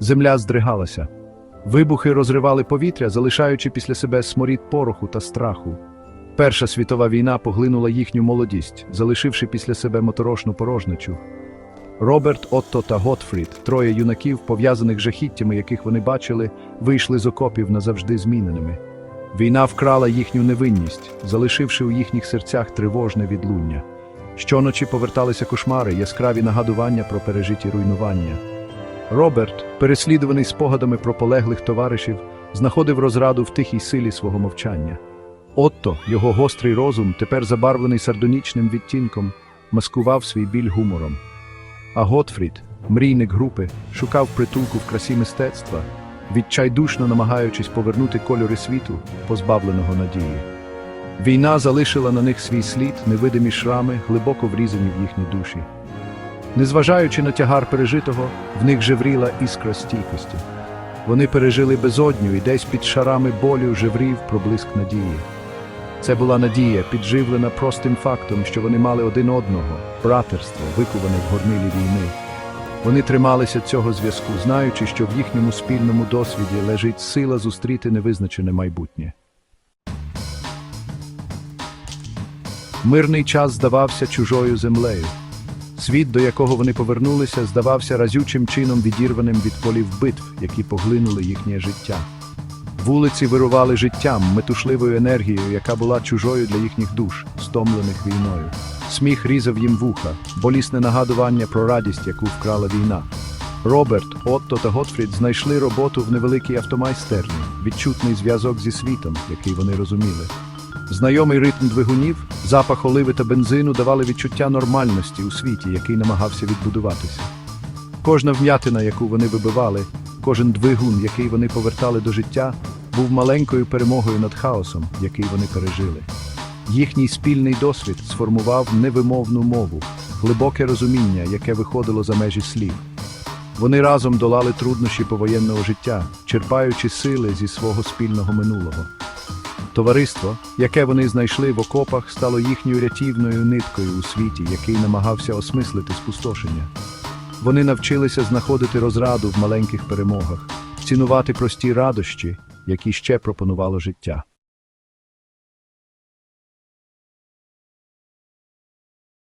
Земля здригалася. Вибухи розривали повітря, залишаючи після себе сморід пороху та страху. Перша світова війна поглинула їхню молодість, залишивши після себе моторошну порожничу. Роберт, Отто та Готфрід, троє юнаків, пов'язаних жахіттями, яких вони бачили, вийшли з окопів назавжди зміненими. Війна вкрала їхню невинність, залишивши у їхніх серцях тривожне відлуння. Щоночі поверталися кошмари, яскраві нагадування про пережиті руйнування. Роберт, переслідуваний спогадами про полеглих товаришів, знаходив розраду в тихій силі свого мовчання. Отто, його гострий розум, тепер забарвлений сардонічним відтінком, маскував свій біль гумором. А Готфрід, мрійник групи, шукав притулку в красі мистецтва, відчайдушно намагаючись повернути кольори світу, позбавленого надії. Війна залишила на них свій слід, невидимі шрами, глибоко врізані в їхні душі. Незважаючи на тягар пережитого, в них жевріла іскра стійкості. Вони пережили безодню і десь під шарами болю жеврів проблиск надії. Це була надія, підживлена простим фактом, що вони мали один одного, братерство, викуване в горнилі війни. Вони трималися цього зв'язку, знаючи, що в їхньому спільному досвіді лежить сила зустріти невизначене майбутнє. Мирний час здавався чужою землею. Світ, до якого вони повернулися, здавався разючим чином відірваним від полів битв, які поглинули їхнє життя. Вулиці вирували життям, метушливою енергією, яка була чужою для їхніх душ, стомлених війною. Сміх різав їм вуха, болісне нагадування про радість, яку вкрала війна. Роберт, Отто та Готфрід знайшли роботу в невеликій автомайстерні, відчутний зв'язок зі світом, який вони розуміли. Знайомий ритм двигунів, запах оливи та бензину давали відчуття нормальності у світі, який намагався відбудуватися. Кожна вм'ятина, яку вони вибивали, кожен двигун, який вони повертали до життя, був маленькою перемогою над хаосом, який вони пережили. Їхній спільний досвід сформував невимовну мову, глибоке розуміння, яке виходило за межі слів. Вони разом долали труднощі повоєнного життя, черпаючи сили зі свого спільного минулого. Товариство, яке вони знайшли в окопах, стало їхньою рятівною ниткою у світі, який намагався осмислити спустошення. Вони навчилися знаходити розраду в маленьких перемогах, цінувати прості радощі, які ще пропонувало життя.